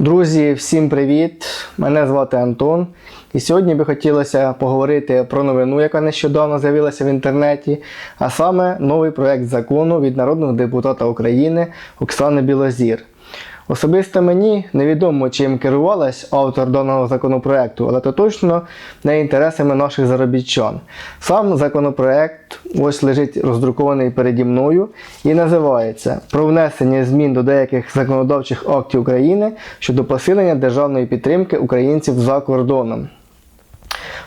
Друзі, всім привіт! Мене звати Антон. І сьогодні би хотілося поговорити про новину, яка нещодавно з'явилася в інтернеті, а саме новий проект закону від народного депутата України Оксани Білозір. Особисто мені невідомо, чим керувалась автор даного законопроекту, але то точно не інтересами наших заробітчан. Сам законопроект ось лежить роздрукований переді мною і називається Про внесення змін до деяких законодавчих актів України щодо посилення державної підтримки українців за кордоном.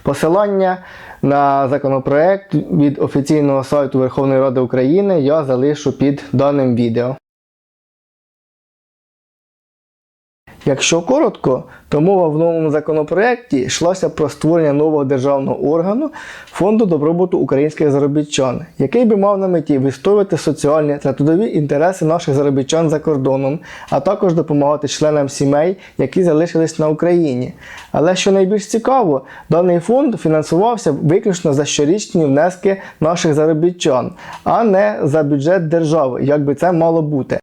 Посилання на законопроект від офіційного сайту Верховної Ради України я залишу під даним відео. Якщо коротко, то мова в новому законопроекті йшлася про створення нового державного органу Фонду добробуту українських заробітчан, який би мав на меті вистоювати соціальні та трудові інтереси наших заробітчан за кордоном, а також допомагати членам сімей, які залишились на Україні. Але що найбільш цікаво, даний фонд фінансувався виключно за щорічні внески наших заробітчан, а не за бюджет держави, як би це мало бути.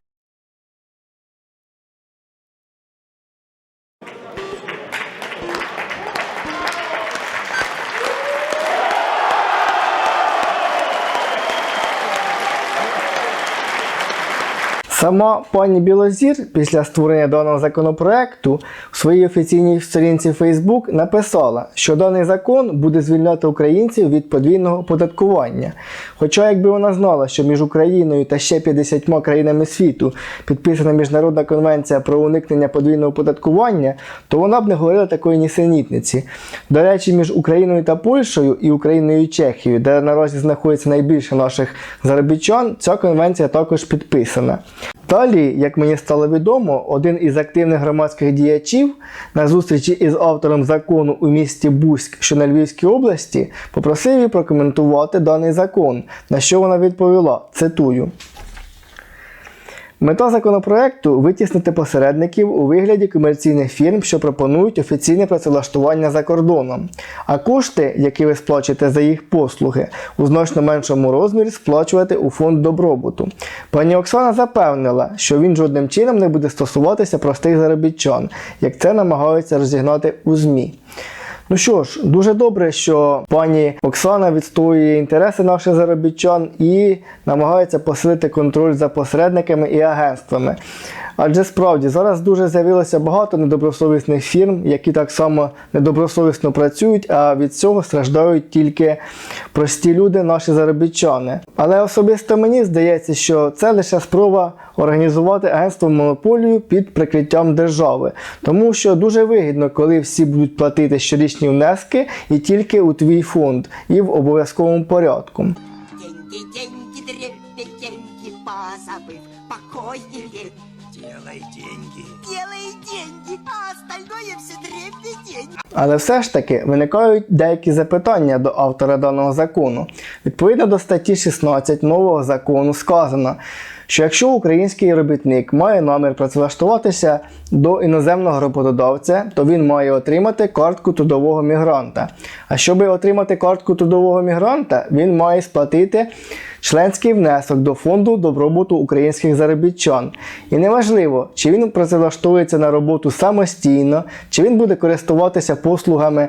Сама пані Білозір після створення даного законопроекту в своїй офіційній сторінці Facebook написала, що даний закон буде звільняти українців від подвійного оподаткування. Хоча, якби вона знала, що між Україною та ще 50 країнами світу підписана міжнародна конвенція про уникнення подвійного оподаткування, то вона б не говорила такої нісенітниці. До речі, між Україною та Польщею і Україною і Чехією, де наразі знаходиться найбільше наших заробітчан, ця конвенція також підписана. Далі, як мені стало відомо, один із активних громадських діячів на зустрічі із автором закону у місті Бузьк, що на Львівській області, попросив її прокоментувати даний закон, на що вона відповіла: цитую. Мета законопроекту витіснити посередників у вигляді комерційних фірм, що пропонують офіційне працевлаштування за кордоном, а кошти, які ви сплачуєте за їх послуги, у значно меншому розмірі сплачувати у фонд добробуту. Пані Оксана запевнила, що він жодним чином не буде стосуватися простих заробітчан, як це намагаються розігнати у ЗМІ. Ну що ж, дуже добре, що пані Оксана відстоює інтереси наших заробітчан і намагається посилити контроль за посередниками і агентствами. Адже справді зараз дуже з'явилося багато недобросовісних фірм, які так само недобросовісно працюють, а від цього страждають тільки прості люди, наші заробітчани. Але особисто мені здається, що це лише спроба організувати агентство монополію під прикриттям держави, тому що дуже вигідно, коли всі будуть платити щорічні внески і тільки у твій фонд, і в обов'язковому порядку. Але все ж таки виникають деякі запитання до автора даного закону. Відповідно до статті 16 нового закону сказано, що якщо український робітник має намір працевлаштуватися до іноземного роботодавця, то він має отримати картку трудового мігранта. А щоб отримати картку трудового мігранта, він має сплатити членський внесок до фонду добробуту українських заробітчан. І неважливо, чи він працевлаштується на роботу самостійно, чи він буде користуватися послугами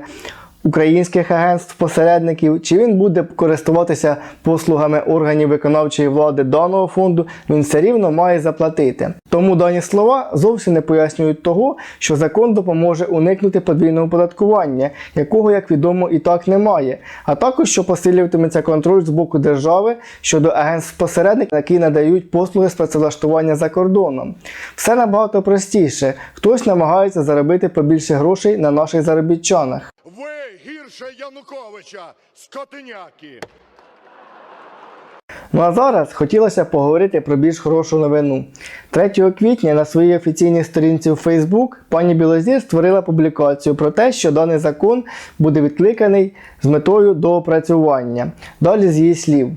українських агентств посередників, чи він буде користуватися послугами органів виконавчої влади даного фонду, він все рівно має заплатити. Тому дані слова зовсім не пояснюють того, що закон допоможе уникнути подвійного оподаткування, якого, як відомо, і так немає, а також що посилюватиметься контроль з боку держави щодо агентств посередників, які надають послуги з працевлаштування за кордоном. Все набагато простіше. Хтось намагається заробити побільше грошей на наших заробітчанах. Гірше Януковича, скотиняки. Ну а зараз хотілося поговорити про більш хорошу новину. 3 квітня на своїй офіційній сторінці у Facebook пані Білозір створила публікацію про те, що даний закон буде відкликаний з метою доопрацювання. Далі з її слів.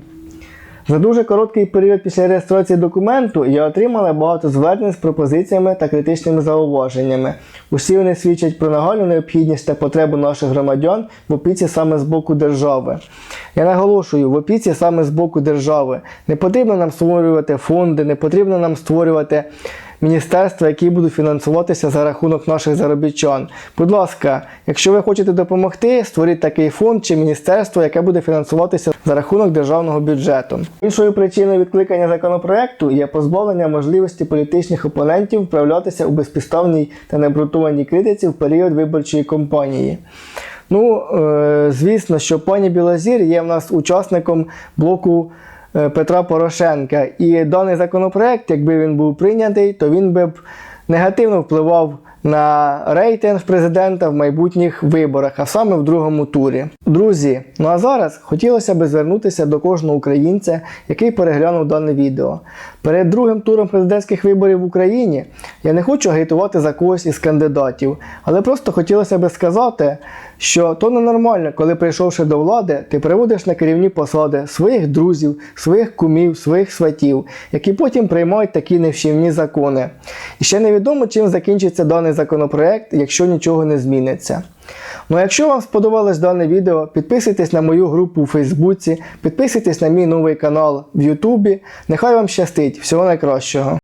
За дуже короткий період після реєстрації документу я отримала багато звернень з пропозиціями та критичними зауваженнями. Усі вони свідчать про нагальну необхідність та потребу наших громадян в опіці саме з боку держави. Я наголошую, в опіці саме з боку держави. Не потрібно нам створювати фонди, не потрібно нам створювати міністерства, які будуть фінансуватися за рахунок наших заробітчан. Будь ласка, якщо ви хочете допомогти, створіть такий фонд чи міністерство, яке буде фінансуватися за рахунок державного бюджету. Іншою причиною відкликання законопроекту є позбавлення можливості політичних опонентів вправлятися у безпідставній та необґрунтованій критиці в період виборчої кампанії. Ну, е, звісно, що пані Білозір є в нас учасником блоку Петра Порошенка. І даний законопроект, якби він був прийнятий, то він би б негативно впливав на рейтинг президента в майбутніх виборах, а саме в другому турі. Друзі, ну а зараз хотілося б звернутися до кожного українця, який переглянув дане відео. Перед другим туром президентських виборів в Україні я не хочу агітувати за когось із кандидатів, але просто хотілося б сказати, що то ненормально, коли прийшовши до влади, ти приводиш на керівні посади своїх друзів, своїх кумів, своїх сватів, які потім приймають такі невщівні закони. І ще невідомо, чим закінчиться даний законопроект, якщо нічого не зміниться. Ну, а якщо вам сподобалось дане відео, підписуйтесь на мою групу у Фейсбуці, підписуйтесь на мій новий канал в Ютубі. Нехай вам щастить! Всього найкращого!